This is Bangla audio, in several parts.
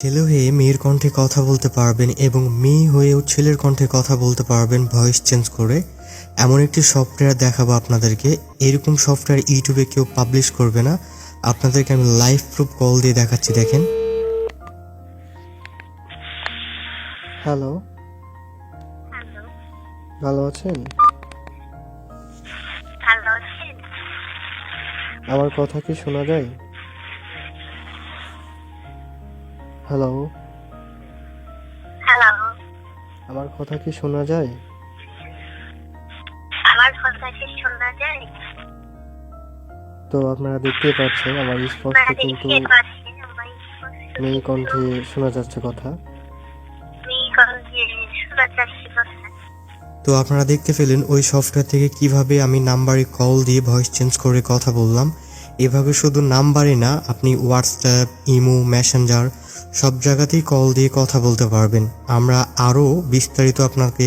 ছেলে হয়ে মেয়ের কণ্ঠে কথা বলতে পারবেন এবং মেয়ে হয়েও ছেলের কণ্ঠে কথা বলতে পারবেন ভয়েস চেঞ্জ করে। এমন একটি সফটওয়্যার দেখাবো আপনাদেরকে। এরকম সফটওয়্যার ইউটিউবে কেউ পাবলিশ করবে না। আপনাদেরকে আমি লাইভ প্রুফ কল দিয়ে দেখাচ্ছি দেখেন। হ্যালো। হ্যালো। ভালো আছেন? ভালো আছেন আমার কথা কি শোনা যায়? হ্যালো হ্যালো আমার কথা কি শোনা যায়? আমার কথা কি শোনা যায়? তো আপনারা দেখতেই পাচ্ছেন আমার স্পষ্ট কিন্তু দেখতে পাচ্ছেন আমার স্পষ্ট কথা। মেয়ে কণ্ঠে শোনা যাচ্ছে কথা। তো আপনারা দেখতে পেলেন ওই সফটওয়্যার থেকে কীভাবে আমি নাম্বারে কল দিয়ে ভয়েস চেঞ্জ করে কথা বললাম। এভাবে শুধু নাম্বারে না, আপনি হোয়াটসঅ্যাপ ইমো মেসেঞ্জার সব জায়গাতেই কল দিয়ে কথা বলতে পারবেন। আমরা আরও বিস্তারিত আপনাকে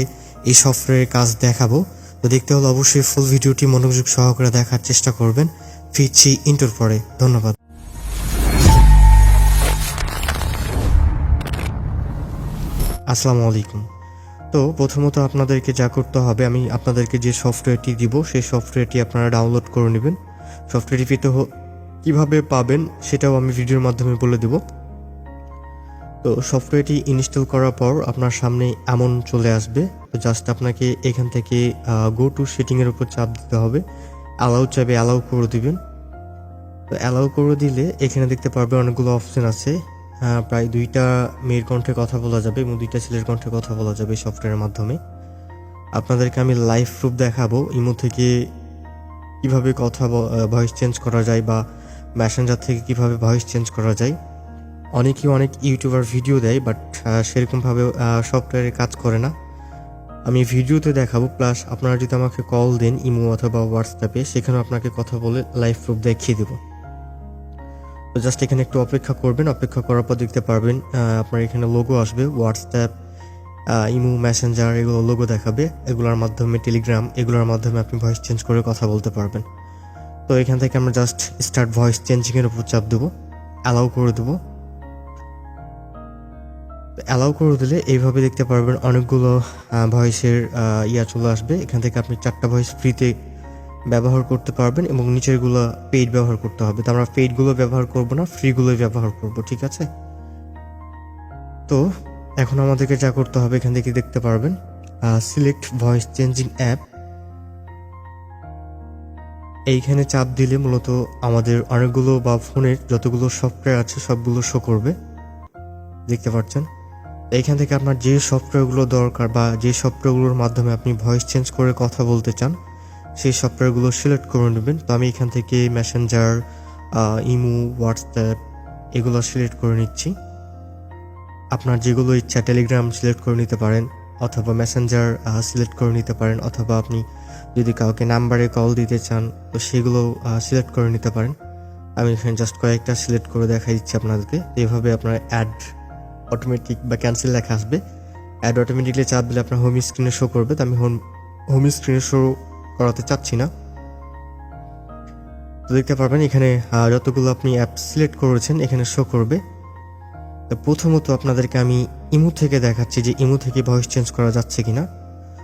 এই সফটওয়্যারের কাজ দেখাবো। তো দেখতে হলে অবশ্যই ফুল ভিডিওটি মনোযোগ সহকারে দেখার চেষ্টা করবেন। ফিরছি ইন্টোর পরে। ধন্যবাদ। আসসালামু আলাইকুম। তো প্রথমত আপনাদেরকে যা করতে হবে, আমি আপনাদেরকে যে সফটওয়্যারটি দিব, সেই সফটওয়্যারটি আপনারা ডাউনলোড করে নেবেন। সফটওয়্যারটি পেতে কীভাবে পাবেন সেটাও আমি ভিডিওর মাধ্যমে বলে দেব। তো সফটওয়্যারটি ইনস্টল করার পর আপনার সামনে এমন চলে আসবে। তো জাস্ট আপনাকে এখান থেকে গো টু সেটিংয়ের উপর চাপ দিতে হবে। অ্যালাউ চাবে অ্যালাউ করে দিবেন। তো অ্যালাউ করে দিলে এখানে দেখতে পারবে অনেকগুলো অপশন আছে। আহ, প্রায় দুইটা মেয়ের কণ্ঠে কথা বলা যাবে এবং দুইটা ছেলের কণ্ঠে কথা বলা যাবে সফটওয়্যারের মাধ্যমে। আপনাদেরকে আমি লাইভ প্রুফ দেখাবো। ইমো থেকে কীভাবে কথা ভয়েস চেঞ্জ করা যায় বা ম্যাসেঞ্জার থেকে কীভাবে ভয়েস চেঞ্জ করা যায়। অনেকেই অনেক ইউটিউবার ভিডিও দেয় বাট সেরকমভাবে সফটওয়্যারে কাজ করে না। আমি ভিডিওতে দেখাবো প্লাস আপনারা যদি আমাকে কল দেন ইমো অথবা হোয়াটসঅ্যাপে সেখানে আপনাকে কথা বলে লাইভ প্রুফ দেখিয়ে দেবো। তো জাস্ট এখানে একটু অপেক্ষা করবেন, অপেক্ষা করার পর দেখতে পারবেন আপনার এখানে লোগো আসবে হোয়াটসঅ্যাপ ইমো মেসেঞ্জার এগুলো লোগো দেখাবে। এগুলোর মাধ্যমে টেলিগ্রাম এগুলোর মাধ্যমে আপনি ভয়েস চেঞ্জ করে কথা বলতে পারবেন। তো এখান থেকে আমরা জাস্ট স্টার্ট ভয়েস চেঞ্জিংয়ের উপর চাপ দেবো। অ্যালাউ করে দেবো। অ্যালাউ করে দিলে এইভাবে দেখতে পারবেন অনেকগুলো ভয়েসের ইয়া চলে আসবে। এখান থেকে আপনি চারটা ভয়েস ফ্রিতে ব্যবহার করতে পারবেন এবং নিচেরগুলো পেইড ব্যবহার করতে হবে। তো আমরা পেইডগুলো ব্যবহার করব না ফ্রিগুলোই ব্যবহার করব, ঠিক আছে? তো এখন আমাদেরকে যা করতে হবে, এখান থেকে দেখতে পারবেন। সিলেক্ট ভয়েস চেঞ্জিং অ্যাপ এইখানে চাপ দিলে মূলত আমাদের অনেকগুলো বা ফোনের যতগুলো সফটওয়্যার আছে, সবগুলো শো করবে। দেখতে পাচ্ছেন? এইখান থেকে আপনার যে সফটওয়্যারগুলো দরকার বা যে সফটওয়্যারগুলোর মাধ্যমে আপনি ভয়েস চেঞ্জ করে কথা বলতে চান, সেই সফটওয়্যারগুলো সিলেক্ট করে নেবেন। তো আমি এখান থেকে মেসেঞ্জার ইমো হোয়াটসঅ্যাপ এগুলো সিলেক্ট করে নিচ্ছি। আপনার যেগুলো ইচ্ছা টেলিগ্রাম সিলেক্ট করে নিতে পারেন, অথবা মেসেঞ্জার সিলেক্ট করে নিতে পারেন, অথবা আপনি যদি কাউকে নাম্বারে কল দিতে চান, তো সেগুলো সিলেক্ট করে নিতে পারেন। আমি এখানে জাস্ট কয়েকটা সিলেক্ট করে দেখা দিচ্ছি আপনাদেরকে। এভাবে আপনার অ্যাড অটোমেটিক বা ক্যান্সেল লেখা আসবে। অ্যাড অটোমেটিকলি চাপ দিলে আপনার হোম স্ক্রিনে শো করবে। তো আমি হোম হোম স্ক্রিনে শো করাতে চাচ্ছি না। তো দেখতে পারবেন এখানে যতগুলো আপনি অ্যাপ সিলেক্ট করেছেন, এখানে শো করবে। তো প্রথমত আপনাদেরকে আমি ইমো থেকে দেখাচ্ছি যে ইমো থেকে ভয়েস চেঞ্জ করা যাচ্ছে কিনা।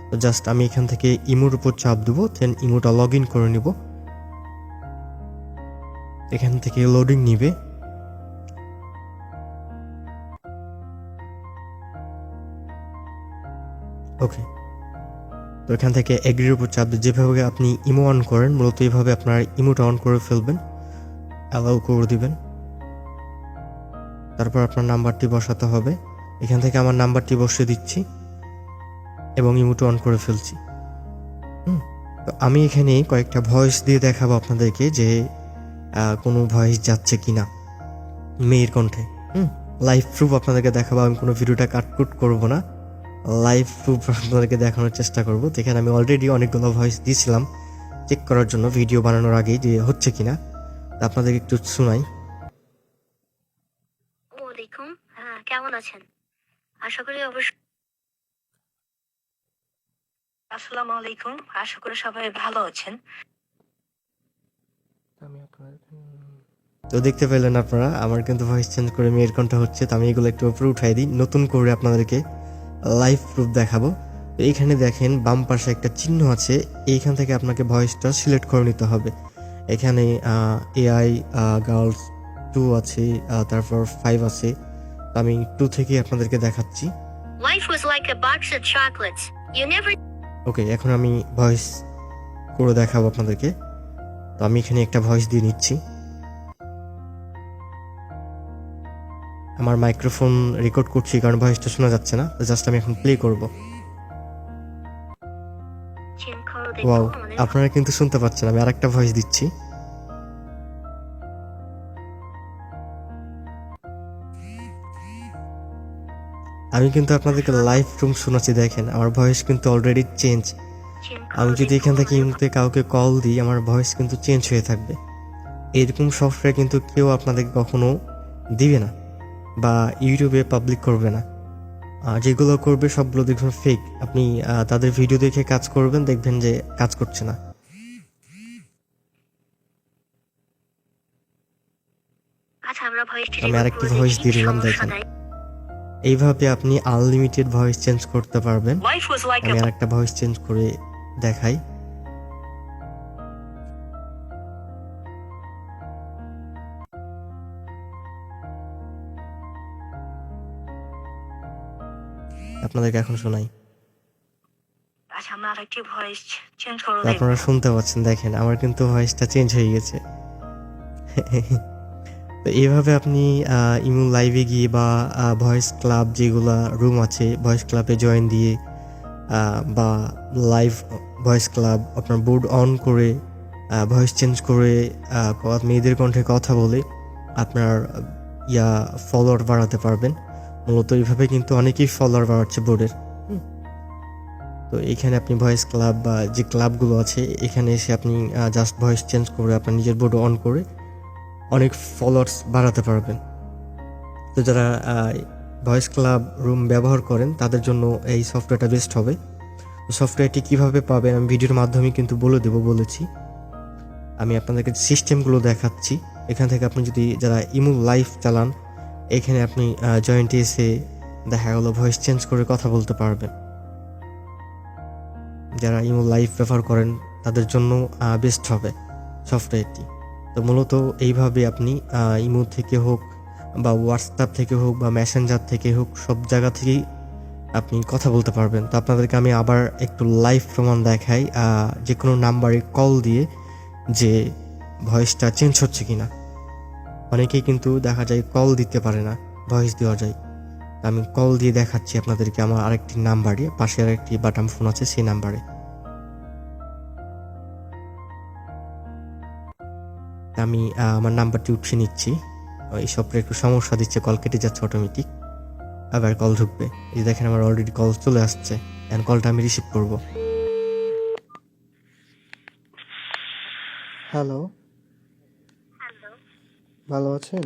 তো জাস্ট আমি এখান থেকে ইমোর উপর চাপ দেবো দেন ইমোটা লগ ইন করে নিব। এখান থেকে লোডিং নিবে। ওকে তো এখান থেকে এগ্রির উপর চাপ যেভাবে আপনি ইমো অন করেন, মূলত এইভাবে আপনার ইমোটা অন করে ফেলবেন। অ্যালাউ করে দিবেন। তারপর আপনার নাম্বারটি বসাতে হবে। এখান থেকে আমার নাম্বারটি বসিয়ে দিচ্ছি এবং ইমোটা অন করে ফেলছি। হুম, তো আমি এখানে কয়েকটা ভয়েস দিয়ে দেখাবো আপনাদেরকে যে কোনো ভয়েস যাচ্ছে কি না মেয়ের কণ্ঠে। হুম লাইভ প্রুফ আপনাদেরকে দেখাবো আমি কোনো ভিডিওটা কাটকুট করব না। লাইভ প্রুফ আপনাদেরকে দেখানোর চেষ্টা করব। তো এখানে আমি অলরেডি অনেকগুলো ভয়েস দিয়েছিলাম। চেক করার জন্য ভিডিও বানানোর আগেই যে হচ্ছে কিনা। তা আপনাদেরকে একটু শোনাই ওয়ালাইকুম হ্যাঁ কেমন আছেন? আশা করি অবশ্য আসসালামু আলাইকুম। আশা করি সবাই ভালো আছেন। আমি তো দেখতে পেলেন আপনারা আমার কিন্তু ভয়েস চেঞ্জ করে মেয়ের কণ্ঠ হচ্ছে তো আমি এগুলো একটু উপরে উঠাই দিই। নতুন করে আপনাদেরকে লাইভ প্রুফ দেখাবো। তো এইখানে দেখেন বাম পাশে একটা চিহ্ন আছে এইখান থেকে আপনাকে ভয়েসটা সিলেক্ট করে নিতে হবে। এখানে এআই গার্লস টু আছে তারপর ফাইভ আছে। আমি টু থেকে আপনাদেরকে দেখাচ্ছি। Life was like a box of chocolates. You never ওকে এখন আমি ভয়েস করে দেখাবো আপনাদেরকে। তো আমি এখানে একটা ভয়েস দিয়ে নিচ্ছি। আমার মাইক্রোফোন রেকর্ড করছি কারণ ভয়েসটা শোনা যাচ্ছে না। তো জাস্ট আমি এখন প্লে করব। ওয়াও আপনারা কিন্তু শুনতে পাচ্ছেন আমি আরেকটা ভয়েস দিচ্ছি। আমি কিন্তু আপনাদেরকে লাইভ রুম শোনাচ্ছি দেখেন। আমার ভয়েস কিন্তু অলরেডি চেঞ্জ আমি যদি এখান থেকে ইমুতে কাউকে কল দিই আমার ভয়েস কিন্তু চেঞ্জ হয়ে থাকবে। এরকম সফটওয়্যার কিন্তু কেউ আপনাদেরকে কখনো দিবে না বা ইউটিউবে পাবলিক করবে না। আহ, যেগুলো করবে সবগুলো দেখবেন ফেক আপনি তাদের ভিডিও দেখে কাজ করবেন দেখবেন যে কাজ করছে না। আচ্ছা আমি আরেকটি ভয়েস দিয়ে দিলাম, দেখেন। এইভাবে আপনি আনলিমিটেড ভয়েস চেঞ্জ করতে পারবেন। আমি a আরেকটা ভয়েস চেঞ্জ করে দেখাই। আপনাদেরকে এখন শোনাই। আচ্ছা আপনারা শুনতে পাচ্ছেন দেখেন আমার কিন্তু ভয়েসটা চেঞ্জ হয়ে গেছে। তো এইভাবে আপনি আহ, ইমু লাইভে গিয়ে বা ভয়েস ক্লাব যেগুলা রুম আছে ভয়েস ক্লাবে জয়েন দিয়ে বা লাইভ ভয়েস ক্লাব আপনার বোর্ড অন করে ভয়েস চেঞ্জ করে মেয়েদের কণ্ঠে কথা বলে আপনার ইয়া ফলোয়ার বাড়াতে পারবেন। মূলত এইভাবে কিন্তু অনেকেই ফলোয়ার বাড়াচ্ছে বোর্ডের তো এখানে আপনি ভয়েস ক্লাব বা যে ক্লাবগুলো আছে এখানে এসে আপনি জাস্ট ভয়েস চেঞ্জ করে আপনার নিজের বোর্ড অন করে অনেক ফলোয়ার্স বাড়াতে পারবেন। তো যারা ভয়েস ক্লাব রুম ব্যবহার করেন, তাদের জন্য এই সফটওয়্যারটা বেস্ট হবে। সফটওয়্যারটি কীভাবে পাবেন আমি ভিডিওর মাধ্যমে কিন্তু বলে দেবো, বলেছি। আমি আপনাদেরকে সিস্টেমগুলো দেখাচ্ছি। এখান থেকে আপনি যদি যারা ইমু লাইভ চালান, এখানে আপনি জয়েন্টে এসে দেখা গেলো ভয়েস চেঞ্জ করে কথা বলতে পারবেন। যারা ইমো লাইভ ব্যবহার করেন, তাদের জন্য বেস্ট হবে সফটওয়্যারটি তো মূলত এইভাবে আপনি ইমো থেকে হোক বা হোয়াটসঅ্যাপ থেকে হোক বা মেসেঞ্জার থেকে হোক সব জায়গা থেকেই আপনি কথা বলতে পারবেন। তো আপনাদেরকে আমি আবার একটু লাইভ প্রমাণ দেখাই যে কোনো নাম্বারে কল দিয়ে যে ভয়েসটা চেঞ্জ হচ্ছে কি না অনেকেই কিন্তু দেখা যায় কল দিতে পারে না ভয়েস দেওয়া যায়। আমি কল দিয়ে দেখাচ্ছি আপনাদেরকে আমার আরেকটি নাম্বারে পাশে আরেকটি বাটাম ফোন আছে, সেই নাম্বারে আমি আহ, আমার নাম্বারটি উঠিয়ে নিচ্ছি। এই সফটওয়্যার একটু সমস্যা দিচ্ছে কল কেটে যাচ্ছে অটোমেটিক আবার কল ঢুকবে। এই যে দেখেন আমার অলরেডি কল চলে আসছে। এখন কলটা আমি রিসিভ করব। হ্যালো হ্যালো ভালো আছেন?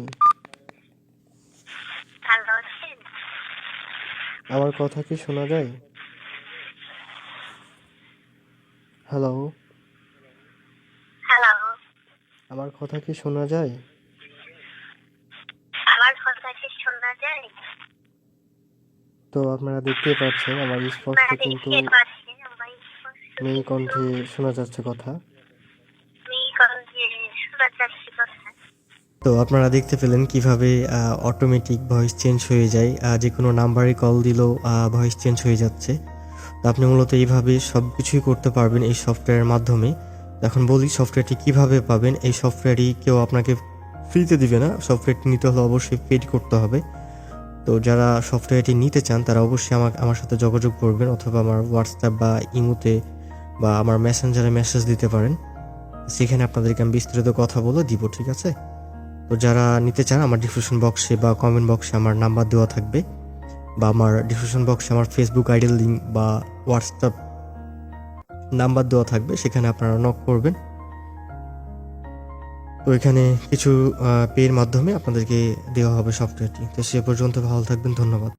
আমার কথা কি শোনা যায়? হ্যালো হ্যালো আমার কথা কি শোনা যায়? আমার কথা কি শোনা যায়? তো আপনারা দেখতেই পাচ্ছেন আমার স্পষ্ট কিন্তু দেখতে মেয়ে কণ্ঠে শোনা যাচ্ছে কথা। মেয়ে কণ্ঠে শোনা যাচ্ছে কথা। তো আপনারা দেখতে পেলেন কীভাবে অটোমেটিক ভয়েস চেঞ্জ হয়ে যায়। যে কোনো নাম্বারে কল দিলেও ভয়েস চেঞ্জ হয়ে যাচ্ছে। তো আপনি মূলত এইভাবে সব কিছুই করতে পারবেন এই সফটওয়্যারের মাধ্যমে। এখন বলি সফটওয়্যারটি কীভাবে পাবেন? এই সফটওয়্যারটি কেউ আপনাকে ফ্রিতে দিবে না। সফটওয়্যারটি নিতে হলে অবশ্যই পেড করতে হবে। তো যারা সফটওয়্যারটি নিতে চান, তারা অবশ্যই আমার আমার সাথে যোগাযোগ করবেন অথবা আমার হোয়াটসঅ্যাপ বা ইমোতে বা আমার মেসেঞ্জারে মেসেজ দিতে পারেন। সেখানে আপনাদেরকে আমি বিস্তারিত কথা বলে দিব, ঠিক আছে? তো যারা নিতে চান, আমার ডিসক্রিপশন বক্সে বা কমেন্ট বক্সে আমার নাম্বার দেওয়া থাকবে। বা আমার ডিসক্রিপশন বক্সে আমার ফেসবুক আইডির লিঙ্ক বা হোয়াটসঅ্যাপ নাম্বার দেওয়া থাকবে, সেখানে আপনারা নক করবেন। তো এখানে কিছু পেয়ের মাধ্যমে আপনাদেরকে দেওয়া হবে সফটওয়্যারটি তো সে পর্যন্ত ভালো থাকবেন, ধন্যবাদ।